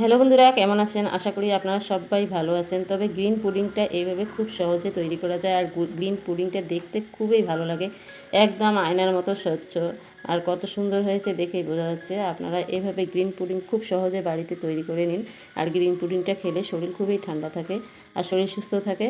Hello বন্ধুরা, কেমন আছেন? আশা করি আপনারা সবাই ভালো আছেন। তবে গ্রিন পুডিংটা এইভাবে খুব সহজে তৈরি করা যায় আর গ্রিন পুডিংটা দেখতে খুবই ভালো লাগে। একদম আয়নার মতো স্বচ্ছ আর কত সুন্দর হয়েছে দেখেই বোঝা যাচ্ছে। আপনারা এভাবে গ্রিন পুডিং খুব সহজে বাড়িতে তৈরি করে নিন। আর গ্রিন পুডিংটা খেলে শরীর খুবই ঠান্ডা থাকে আর শরীর সুস্থ থাকে।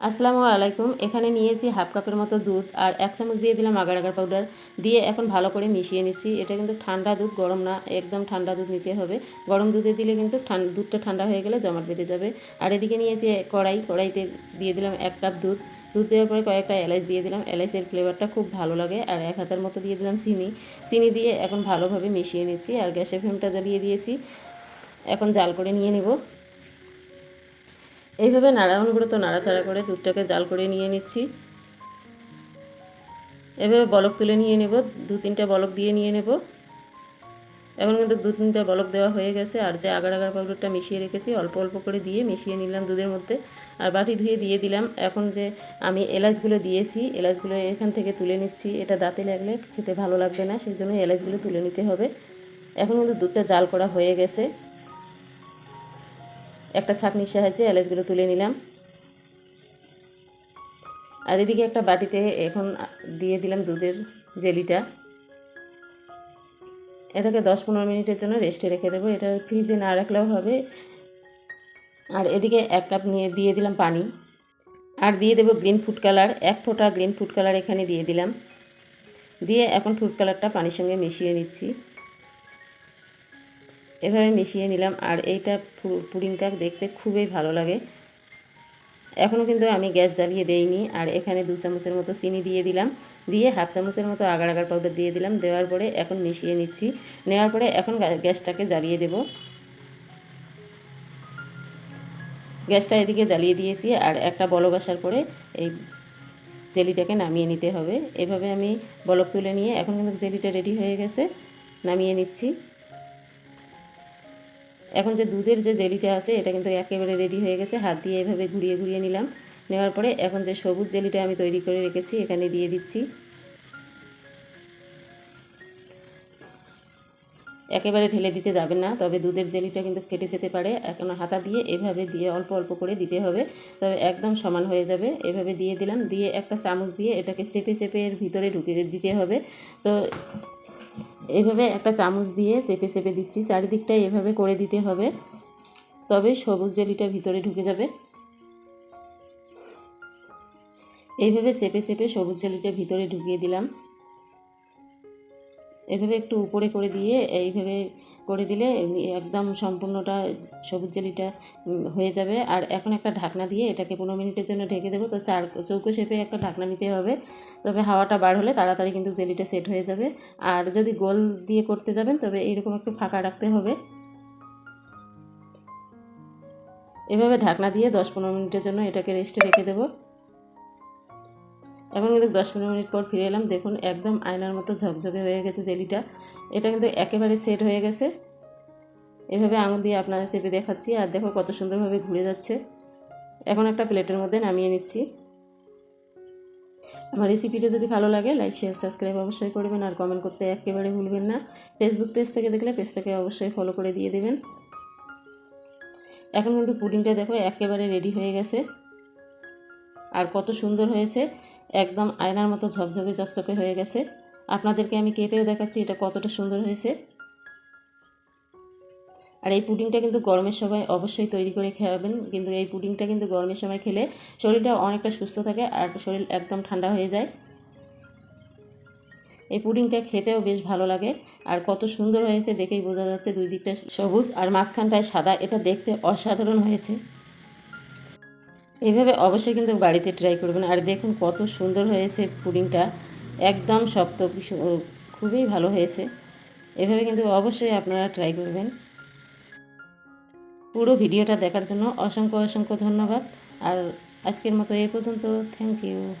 আসসালামু আলাইকুম। এখানে নিয়েছি হাফ কাপের মতো দুধ আর এক চামচ দিয়ে দিলাম আগার আগার পাউডার। দিয়ে এখন ভালো করে মিশিয়ে নিচ্ছি। এটা কিন্তু ঠান্ডা দুধ, গরম না, একদম ঠান্ডা দুধ নিতে হবে। গরম দুধে দিলে কিন্তু দুধটা ঠান্ডা হয়ে গেলে জমাট বেঁধে যাবে। আর এদিকে নিয়েছি কড়াই, কড়াইতে দিয়ে দিলাম এক কাপ দুধ। দুধ দেওয়ার পরে কয়েকটা এলাচ দিয়ে দিলাম। এলাচের ফ্লেভারটা খুব ভালো লাগে। আর এক হাতের মতো দিয়ে দিলাম চিনি। চিনি দিয়ে এখন ভালোভাবে মিশিয়ে নিচ্ছি। আর গ্যাসের ফ্লেমটা জ্বালিয়ে দিয়েছি। এখন জাল করে নিয়ে নেব। এইভাবে তো নাড়াচাড়া করে দুধটাকে জাল করে নিয়ে নিচ্ছি। এভাবে বলক তুলে নিয়ে নেব, দু তিনটা বলক দিয়ে নিয়ে নেব। এখন কিন্তু দু তিনটা বলক দেওয়া হয়ে গেছে, আর যে আগার আগার পাউডারটা মিশিয়ে রেখেছি, অল্প অল্প করে দিয়ে মিশিয়ে নিলাম দুধের মধ্যে। আর বাটি ধুয়ে দিয়ে দিলাম। এখন যে আমি এলাচগুলো দিয়েছি, এলাচগুলো এখান থেকে তুলে নিচ্ছি। এটা দাঁতে লাগলে খেতে ভালো লাগবে না, সেই জন্য এলাচগুলো তুলে নিতে হবে। এখন কিন্তু দুধটা জাল করা হয়ে গেছে। একটা ছাঁকনির সাহায্যে এলাচগুলো তুলে নিলাম। আর এদিকে একটা বাটিতে এখন দিয়ে দিলাম দুধের জেলিটা। এটাকে দশ পনেরো মিনিটের জন্য রেস্টে রেখে দেবো। এটা ফ্রিজে না রাখলেও হবে। আর এদিকে এক কাপ নিয়ে দিয়ে দিলাম পানি। আর দিয়ে দেবো গ্রিন ফুড কালার। এক ফোঁটা গ্রিন ফুড কালার এখানে দিয়ে দিলাম। দিয়ে এখন ফুড কালারটা পানির সঙ্গে মিশিয়ে নিচ্ছি। এভাবে মিশিয়ে নিলাম আর এইটা পুডিংটা দেখতে খুবই ভালো লাগে। এখনও কিন্তু আমি গ্যাস জ্বালিয়ে দেইনি আর এখানে দু চামচের মতো চিনি দিয়ে দিলাম। দিয়ে হাফ চামচের মতো আগার আগার পাউডার দিয়ে দিলাম। দেওয়ার পরে এখন মিশিয়ে নিচ্ছি। নেওয়ার পরে এখন গ্যাসটাকে জ্বালিয়ে দেব। গ্যাসটা এদিকে জ্বালিয়ে দিয়েছি আর একটা বলক আসার পরে এই জেলিটাকে নামিয়ে নিতে হবে। এভাবে আমি বলক তুলে নিয়ে এখন কিন্তু জেলিটা রেডি হয়ে গেছে। নামিয়ে নিচ্ছি। এখন যে দুধের যে জেলিটা আছে, এটা কিন্তু একেবারে রেডি হয়ে গেছে। হাত দিয়ে এভাবে ঘুরিয়ে ঘুরিয়ে নিলাম। নেওয়ার পরে এখন যে সবুজ জেলিটা আমি তৈরি করে রেখেছি, এখানে দিয়ে দিচ্ছি। একেবারে ঢেলে দিতে যাবেন না, তবে দুধের জেলিটা কিন্তু ফেটে যেতে পারে। এখন হাতা দিয়ে এভাবে দিয়ে অল্প অল্প করে দিতে হবে, তবে একদম সমান হয়ে যাবে। এভাবে দিয়ে দিলাম, দিয়ে একটা চামচ দিয়ে এটাকে চেপে চেপে এর ভিতরে ঢুকে দিতে হবে। তো এভাবে একটা চামচ দিয়ে চেপে চেপে দিচ্ছি চারিদিকটা এভাবে করে দিতে হবে। তবে সবুজ জেলিটা ভিতরে ঢুকে যাবে। এইভাবে চেপে চেপে সবুজ জেলিটা ভিতরে ঢুকিয়ে দিলাম। এভাবে একটু উপরে করে দিয়ে এইভাবে করে দিলে একদম সম্পূর্ণটা সবুজ জেলিটা হয়ে যাবে। আর এখন একটা ঢাকনা দিয়ে এটাকে পনেরো মিনিটের জন্য ঢেকে দেবো। তো চার চৌকো শেপে একটা ঢাকনা নিতে হবে। তবে হাওয়াটা বার হলে তাড়াতাড়ি কিন্তু জেলিটা সেট হয়ে যাবে। আর যদি গোল দিয়ে করতে যাবেন, তবে এইরকম একটু ফাঁকা রাখতে হবে। এভাবে ঢাকনা দিয়ে দশ পনেরো মিনিটের জন্য এটাকে রেস্টে রেখে দেবো। এখন কিন্তু দশ পনেরো মিনিট পর ফিরে এলাম। দেখুন, একদম আয়নার মতো ঝকঝকে হয়ে গেছে জেলিটা। এটা কিন্তু একেবারে সেট হয়ে গেছে। এভাবে আঙুল দিয়ে আপনাদের চেপে দেখাচ্ছি, আর দেখো কত সুন্দরভাবে ঘুরে যাচ্ছে। এখন একটা প্লেটের মধ্যে নামিয়ে নিচ্ছি। আমার রেসিপিটা যদি ভালো লাগে লাইক শেয়ার সাবস্ক্রাইব অবশ্যই করবেন, আর কমেন্ট করতে একেবারে ভুলবেন না। ফেসবুক পেজ থেকে দেখলে পেজটাকে অবশ্যই ফলো করে দিয়ে দেবেন। এখন কিন্তু পুডিংটা দেখো একেবারে রেডি হয়ে গেছে। আর কত সুন্দর হয়েছে, একদম আয়নার মতো ঝকঝকে চকচকে হয়ে গেছে। আপনাদেরকে আমি কেটেও দেখাচ্ছি এটা কতটা সুন্দর হয়েছে। আর এই পুডিংটা কিন্তু গরমের সময় অবশ্যই তৈরি করে খাওয়াবেন, কিন্তু এই পুডিংটা কিন্তু গরমের সময় খেলে শরীরটা অনেকটা সুস্থ থাকে আর শরীর একদম ঠান্ডা হয়ে যায়। এই পুডিংটা খেতেও বেশ ভালো লাগে আর কত সুন্দর হয়েছে দেখেই বোঝা যাচ্ছে দুই দিকটা সবুজ আর মাঝখানটায় সাদা, এটা দেখতে অসাধারণ হয়েছে। এইভাবে অবশ্যই কিন্তু বাড়িতে ট্রাই করবেন আর দেখুন কত সুন্দর হয়েছে পুডিংটা। একদম শক্ত খুবই ভালো হয়েছে। এভাবে কিন্তু অবশ্যই আপনারা ট্রাই করবেন। পুরো ভিডিওটা দেখার জন্য অসংখ্য অসংখ্য ধন্যবাদ। আর আজকের মতো এ পর্যন্ত। Thank you